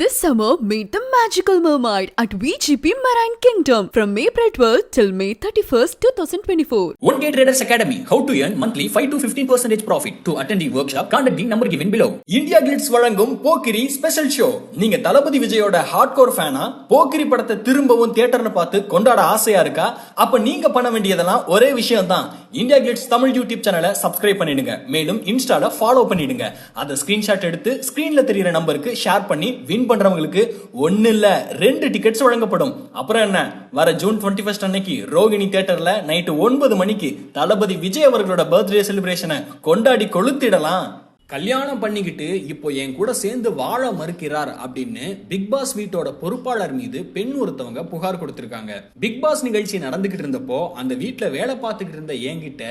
This summer, meet the magical mermaid at VGP Marine Kingdom from April 12th till May 31st, 2024. One Gate Traders Academy. How to earn monthly 5 to 15 percentage profit. To attend the workshop, contact the number given below. India Glitz வழங்கும் போக்கிரி special show நீங்க தளபதி விஜயோட hard core ஃபேனா போக்கிரி படத்தை திரும்பவும் தியேட்டர்ல பார்த்து கொண்டாட ஆசையா இருக்கா அப்ப நீங்க பண்ண வேண்டியதெல்லாம் ஒரே விஷயம் தான் இந்தியா கிளிட்ஸ் தமிழ் யூடியூப் சேனலை சப்ஸ்கிரைப் பண்ணிடுங்க மேலும் இன்ஸ்டால ஃபாலோ பண்ணிடுங்க அதை ஸ்கிரீன்ஷாட் எடுத்து ஸ்கிரீன்ல தெரியுற நம்பருக்கு ஷேர் பண்ணி வின் பண்றவங்களுக்கு ஒன்னு இல்ல ரெண்டு டிக்கெட்ஸ் வழங்கப்படும். அப்புறம் என்ன? வர ஜூன் டுவெண்ட்டி ஃபர்ஸ்ட் அன்னைக்கு ரோகிணி தியேட்டர்ல நைட்டு ஒன்பது மணிக்கு தளபதி விஜய் அவர்களோட பர்த்டே செலிப்ரேஷனை கொண்டாடி கொளுத்திடலாம். கல்யாணம் பண்ணிக்கிட்டு இப்போ என் கூட சேர்ந்து வாழ மறுக்கிறார் அப்படின்னு பிக் பாஸ் வீட்டோட பொறுப்பாளர் மீது பெண் ஒருத்தவங்க புகார் கொடுத்திருக்காங்க. பிக் பாஸ் நிகழ்ச்சி நடந்துகிட்டு இருந்தப்போ அந்த வீட்டில் வேலை பார்த்துக்கிட்டு இருந்த என்கிட்ட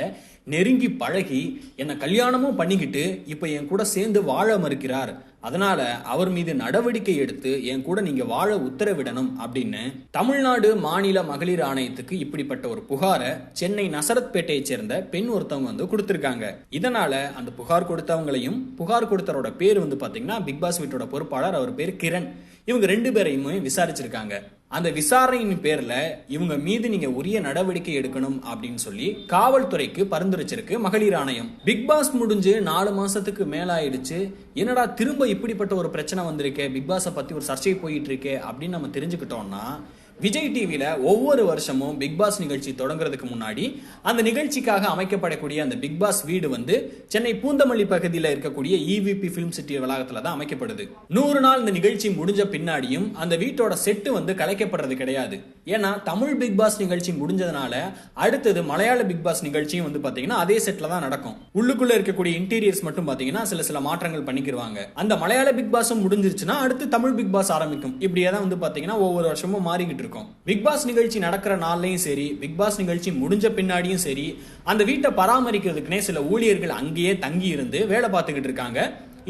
நெருங்கி பழகி என்னை கல்யாணமும் பண்ணிக்கிட்டு இப்போ என் கூட சேர்ந்து வாழ மறுக்கிறார். அதனால அவர் மீது நடவடிக்கை எடுத்து என் கூட நீங்க வாழ உத்தரவிடணும் அப்படின்னு தமிழ்நாடு மாநில மகளிர் ஆணையத்துக்கு இப்படிப்பட்ட ஒரு புகாரை சென்னை நசரத்பேட்டையை சேர்ந்த பெண் ஒருத்தவங்க வந்து கொடுத்திருக்காங்க. இதனால அந்த புகார் கொடுத்தவங்களையும் புகார் கொடுத்தவரோட பேர் வந்து பாத்தீங்கன்னா பிக் பாஸ் வீட்டோட பொறுப்பாளர் அவர் பேர் கிரண். இவங்க ரெண்டு பேரையுமே விசாரிச்சிருக்காங்க. அந்த விசாரணையின் பேரில் இவங்க மீது நீங்க உரிய நடவடிக்கை எடுக்கணும் அப்படின்னு சொல்லி காவல்துறைக்கு பரிந்துரைச்சிருக்கு மகளிர் ஆணையம். பிக் பாஸ் முடிஞ்சு நாலு மாசத்துக்கு மேலாயிடுச்சு. என்னடா திரும்ப இப்படிப்பட்ட ஒரு பிரச்சனை வந்திருக்கே? பிக் பாஸை பத்தி ஒரு சர்ச்சை போயிட்டு இருக்கே அப்படின்னு நம்ம தெரிஞ்சுக்கிட்டோம்னா விஜய் டிவியில் ஒவ்வொரு வருஷமும் பிக் பாஸ் நிகழ்ச்சி தொடங்குறதுக்கு முன்னாடி அந்த நிகழ்ச்சிக்காக அமைக்கப்படக்கூடிய அந்த பிக் பாஸ் வீடு வந்து சென்னை பூந்தமல்லி பகுதியில் இருக்கக்கூடிய இவிபி ஃபிலிம் சிட்டி வளாகத்தில் தான் அமைக்கப்படுது. நூறு நாள் இந்த நிகழ்ச்சி முடிஞ்ச பின்னாடியும் அந்த வீட்டோட செட்டு வந்து கலைக்கப்படுறது கிடையாது. ஏன்னா தமிழ் பிக் பாஸ் நிகழ்ச்சி முடிஞ்சதுனால அடுத்தது மலையாள பிக் பாஸ் நிகழ்ச்சியும் வந்து பாத்தீங்கன்னா அதே செட்ல தான் நடக்கும். உள்ளுக்குள்ள இருக்கக்கூடிய இன்டீரியர்ஸ் மட்டும் பாத்தீங்கன்னா சில சில மாற்றங்கள் பண்ணிக்கிருவாங்க. அந்த மலையாள பிக் பாஸும் முடிஞ்சிருச்சுன்னா அடுத்து தமிழ் பிக் பாஸ் ஆரம்பிக்கும். இப்படியே தான் வந்து பாத்தீங்கன்னா ஒவ்வொரு வருஷமும் மாறிக்கிட்டு இருக்கும். பிக் பாஸ் நிகழ்ச்சி நடக்கிற நாள்லயும் சரி பிக் பாஸ் நிகழ்ச்சி முடிஞ்ச பின்னாடியும் சரி அந்த வீட்டை பராமரிக்கிறதுக்குனே சில ஊழியர்கள் அங்கேயே தங்கி இருந்து வேலை பார்த்துக்கிட்டு இருக்காங்க.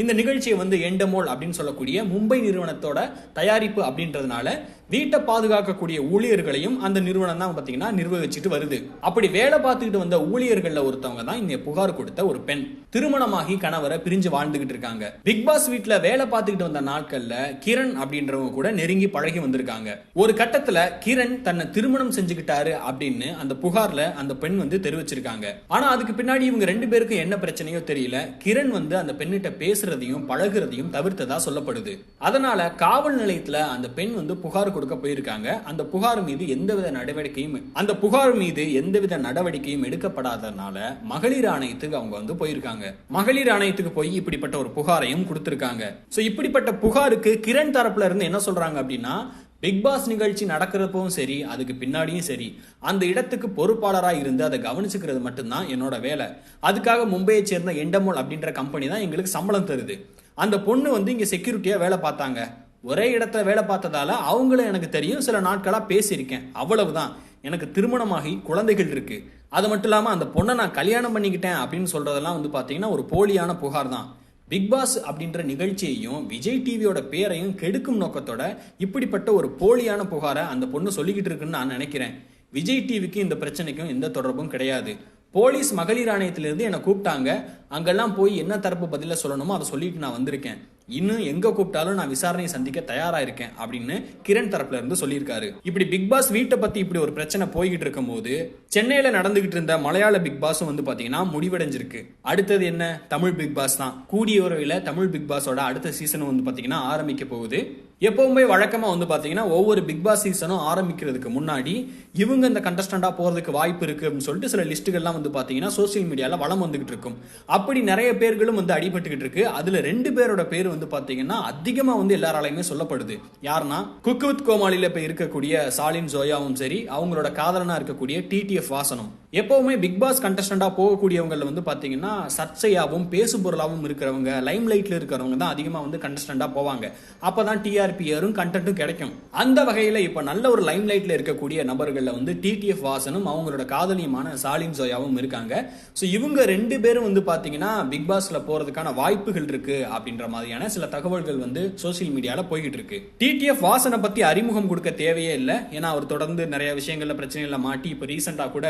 இந்த நிகழ்ச்சியை வந்து எண்டமோல் அப்படின்னு சொல்லக்கூடிய மும்பை நிறுவனத்தோட தயாரிப்பு அப்படின்றதுனால வீட்டை பாதுகாக்கக்கூடிய ஊழியர்களையும் அந்த நிறுவனம் தான் பார்த்தீங்கன்னா நிர்வகிச்சுட்டு வருது. அப்படி வேலை பார்த்துக்கிட்டு வந்த ஊழியர்கள்ல ஒருத்தவங்க தான் இந்த புகார் கொடுத்த ஒரு பெண். திருமணமாகி கணவரை பிரிஞ்சு வாழ்ந்துகிட்டு இருக்காங்க. பிக் பாஸ் வீட்ல வேலை பார்த்துக்கிட்டு வந்த நாட்கள்ல கிரண் அப்படின்றவங்க கூட நெருங்கி பழகி வந்திருக்காங்க. ஒரு கட்டத்துல கிரண் தன்னை திருமணம் செஞ்சுக்கிட்டாரு அப்படின்னு அந்த புகார்ல அந்த பெண் வந்து தெரிவிச்சிருக்காங்க. ஆனா அதுக்கு பின்னாடி இவங்க ரெண்டு பேருக்கும் என்ன பிரச்சனையோ தெரியல. கிரண் வந்து அந்த பெண்ணிட்ட பேசுறதையும் பழகுறதையும் தவிர்த்ததா சொல்லப்படுது. அதனால காவல் நிலையத்துல அந்த பெண் வந்து புகார் கொடுக்க போயிருக்காங்க. அந்த புகார் மீது எந்தவித நடவடிக்கையும் அந்த புகார் மீது எந்தவித நடவடிக்கையும் எடுக்கப்படாதனால மகளிர் ஆணையத்துக்கு அவங்க வந்து போயிருக்காங்க. மகளிர் ஆணையத்துக்கு போய் இப்படிப்பட்ட ஒரு புகாரையும் கொடுத்திருக்காங்க. ஸோ இப்படிப்பட்ட புகாருக்கு கிரண் தரப்புல இருந்து என்ன சொல்றாங்க அப்படின்னா பிக் பாஸ் நிகழ்ச்சி நடக்கிறப்பவும் சரி அதுக்கு பின்னாடியும் சரி அந்த இடத்துக்கு பொறுப்பாளராக இருந்து அதை கவனிச்சுக்கிறது மட்டும்தான் என்னோட வேலை. அதுக்காக மும்பையை சேர்ந்த எண்டமோல் அப்படின்ற கம்பெனி தான் எங்களுக்கு சம்பளம் தருது. அந்த பொண்ணு வந்து இங்கே செக்யூரிட்டியாக வேலை பார்த்தாங்க. ஒரே இடத்துல வேலை பார்த்ததால அவங்களும் எனக்கு தெரியும். சில நாட்களாக பேசியிருக்கேன். அவ்வளவுதான். எனக்கு திருமணமாகி குழந்தைகள் இருக்கு. அது மட்டும் இல்லாமல் அந்த பொண்ணை நான் கல்யாணம் பண்ணிக்கிட்டேன் அப்படின்னு சொல்றதெல்லாம் வந்து பார்த்தீங்கன்னா ஒரு போலியான புகார் தான். பிக் பாஸ் அப்படின்ற நிகழ்ச்சியையும் விஜய் டிவியோட பேரையும் கெடுக்கும் நோக்கத்தோட இப்படிப்பட்ட ஒரு போலியான புகாரை அந்த பொண்ணு சொல்லிக்கிட்டு இருக்குன்னு நான் நினைக்கிறேன். விஜய் டிவிக்கு இந்த பிரச்சனைக்கும் எந்த தொடர்பும் கிடையாது. போலீஸ் மகளிர் ஆணையத்திலிருந்து என்னை கூப்பிட்டாங்க. அங்கெல்லாம் போய் என்ன தரப்பு பதில சொல்லணுமோ அதை சொல்லிட்டு நான் வந்திருக்கேன். இன்னும் எங்க கூப்பிட்டாலும் நான் விசாரணையை சந்திக்க தயாரா இருக்கேன் அப்படின்னு கிரண் தரப்புல இருந்து சொல்லியிருக்காரு. இப்படி பிக் பாஸ் வீட்டை பத்தி இப்படி ஒரு பிரச்சனை போய்கிட்டு இருக்கும் போது சென்னையில நடந்துகிட்டு இருந்த மலையாள பிக் பாஸும் வந்து பாத்தீங்கன்னா முடிவடைஞ்சிருக்கு. அடுத்தது என்ன? தமிழ் பிக் பாஸ் தான். கூடிய உறவில் தமிழ் பிக் பாஸோட அடுத்த சீசனும் வந்து பாத்தீங்கன்னா ஆரம்பிக்க போகுது. எப்பவுமே வழக்கமாக வந்து பார்த்தீங்கன்னா ஒவ்வொரு பிக் பாஸ் சீசனும் ஆரம்பிக்கிறதுக்கு முன்னாடி இவங்க இந்த கண்டஸ்டண்டாக போகிறதுக்கு வாய்ப்பு இருக்குது அப்படின்னு சொல்லிட்டு சில லிஸ்ட்டுகள்லாம் வந்து பார்த்தீங்கன்னா சோசியல் மீடியாவில் வளம் வந்துகிட்டு இருக்கும். அப்படி நிறைய பேர்களும் வந்து அடிபட்டுக்கிட்டு இருக்கு. அதில் ரெண்டு பேரோட பேர் வந்து பார்த்தீங்கன்னா அதிகமாக வந்து எல்லாராலையுமே சொல்லப்படுது. யாருன்னா குக்கு வித் கோமாளியில் இப்போ இருக்கக்கூடிய சாலின் ஜோயாவும் சரி அவங்களோட காதலனாக இருக்கக்கூடிய டிடிஎஃப் வாசனம். எப்பவுமே பிக் பாஸ் கண்டஸ்டண்டாக போகக்கூடியவங்களில் வந்து பார்த்தீங்கன்னா சர்ச்சையாகவும் பேசுபொருளாகவும் இருக்கிறவங்க லைம் லைட்டில் இருக்கிறவங்க தான் அதிகமாக வந்து கண்டஸ்டண்டாக போவாங்க. அப்போ தான் டிஆர் ஏறும் கண்டென்ட்டும் கிடைக்கும். அந்த வகையில் இப்ப நல்ல ஒரு லைம் லைட்டில் இருக்கக்கூடிய நபர்களில் வந்து டிடிஎஃப் வாசனும் அவங்களோட காதலியமான சாலின் ஜோயாவும் இருக்காங்க. ஸோ இவங்க ரெண்டு பேரும் வந்து பாத்தீங்கன்னா பிக் பாஸில் போறதுக்கான வாய்ப்புகள் இருக்கு அப்படின்ற மாதிரியான சில தகவல்கள் வந்து சோசியல் மீடியாவில் போய்கிட்டு இருக்கு டிடிஎஃப் வாசனை பத்தி அறிமுகம் கொடுக்க தேவையே இல்லை. ஏன்னா அவர் தொடர்ந்து நிறைய விஷயங்களில் பிரச்சனைகளை மாட்டி இப்போ ரீசெண்டாக கூட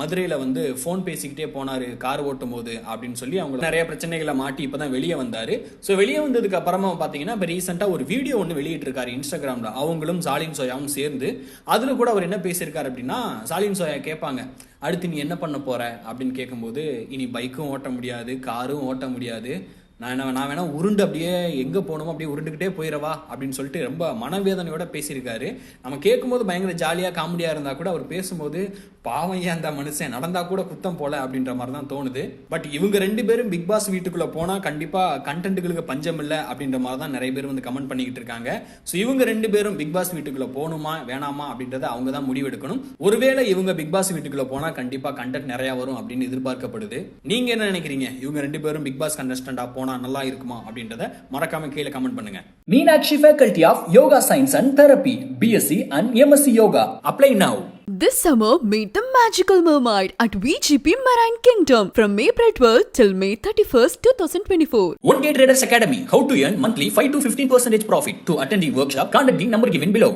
மதுரையில வந்து ஃபோன் பேசிக்கிட்டே போனாரு கார் ஓட்டும் போது அப்படின்னு சொல்லி அவங்க நிறைய பிரச்சனைகளை மாட்டி இப்பதான் வெளியே வந்தாரு. ஸோ வெளியே வந்ததுக்கு அப்புறமா பாத்தீங்கன்னா இப்போ ரீசெண்டாக ஒரு வீடியோ ஒன்று வெளியிட்டிருக்காரு இன்ஸ்டாகிராம்ல அவங்களும் சாலின் சோயாவும் சேர்ந்து அதுல கூட அவர் என்ன பேசியிருக்காரு அப்படின்னா சாலின் சோயா கேட்பாங்க அடுத்து நீ என்ன பண்ண போற? அப்படின்னு கேட்கும்போது இனி பைக்கும் ஓட்ட முடியாது காரும் ஓட்ட முடியாது. நான் என்ன நான் வேணா உருண்டு அப்படியே எங்கே போகணுமோ அப்படியே உருண்டுக்கிட்டே போயிடவா அப்படின்னு சொல்லிட்டு ரொம்ப மனவேதனையோட பேசியிருக்காரு. நம்ம கேட்கும்போது பயங்கர ஜாலியாக காமெடியாக இருந்தால் கூட அவர் பேசும்போது பாவம் ஏன் அந்த மனுஷன். நடந்தால் கூட குத்தம் போல அப்படின்ற மாதிரி தான் தோணுது. பட் இவங்க ரெண்டு பேரும் பிக் பாஸ் வீட்டுக்குள்ளே போனால் கண்டிப்பாக கண்டென்ட்டுகளுக்கு பஞ்சம் இல்லை அப்படின்ற மாதிரி தான் நிறைய பேர் வந்து கமெண்ட் பண்ணிக்கிட்டு இருக்காங்க. ஸோ இவங்க ரெண்டு பேரும் பிக் பாஸ் வீட்டுக்குள்ளே போகணுமா வேணாமா அப்படின்றத அவங்க தான் முடிவெடுக்கணும் ஒருவேளை இவங்க பிக் பாஸ் வீட்டுக்குள்ளே போனால் கண்டிப்பாக கண்டென்ட் நிறையா வரும் அப்படின்னு எதிர்பார்க்கப்படுது. நீங்கள் என்ன நினைக்கிறீங்க? இவங்க ரெண்டு பேரும் பிக் பாஸ் கண்டஸ்டண்டா போனா நல்லா இருக்குமா அப்படின்றத மறக்காம கீழே கமெண்ட் பண்ணுங்க Meenakshi faculty of yoga science and therapy BSc and MSc yoga apply now This summer, meet the magical mermaid at VGP Marine Kingdom from April 12th till May 31st, 2024. One Day Traders Academy. How to earn monthly 5 to 15% profit. To attend the workshop, contact the number given below.